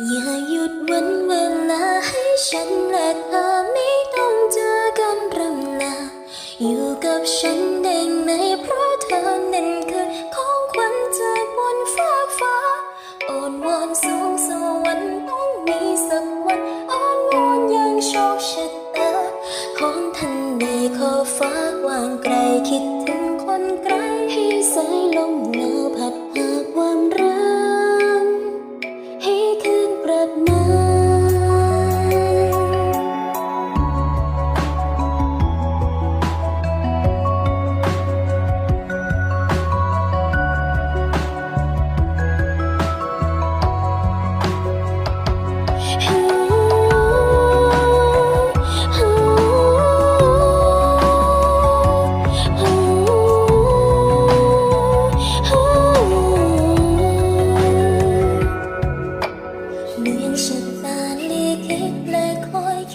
อย่าหยุดวันเวลาให้ฉันและเธอไม่ต้องเจอกันรำลาอยู่กับฉันได้ไหม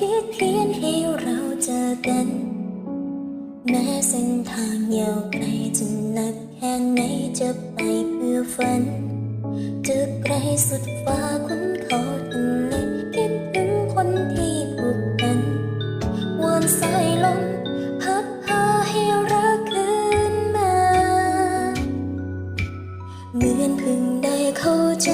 คิดเขียนให้เราเจอกัน แม้เส้นทางยาวไกลจะหนักแค่ไหนจะไปเพื่อฝันจะไกลสุดฟ้าคุณเขาทะเลคิดถึงคนที่ผูกพันวอนสายลมพัดพาให้รักคืนมา เหมือนเพิ่งได้เข้าใจ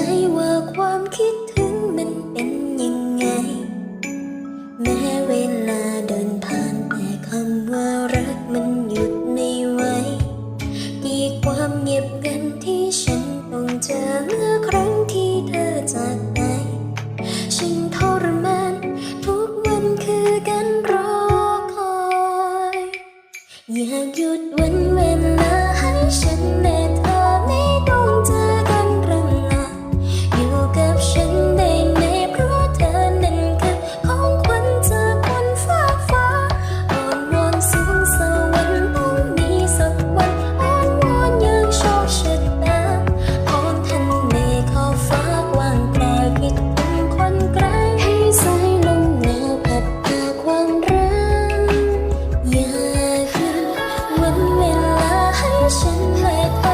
Passion, let us.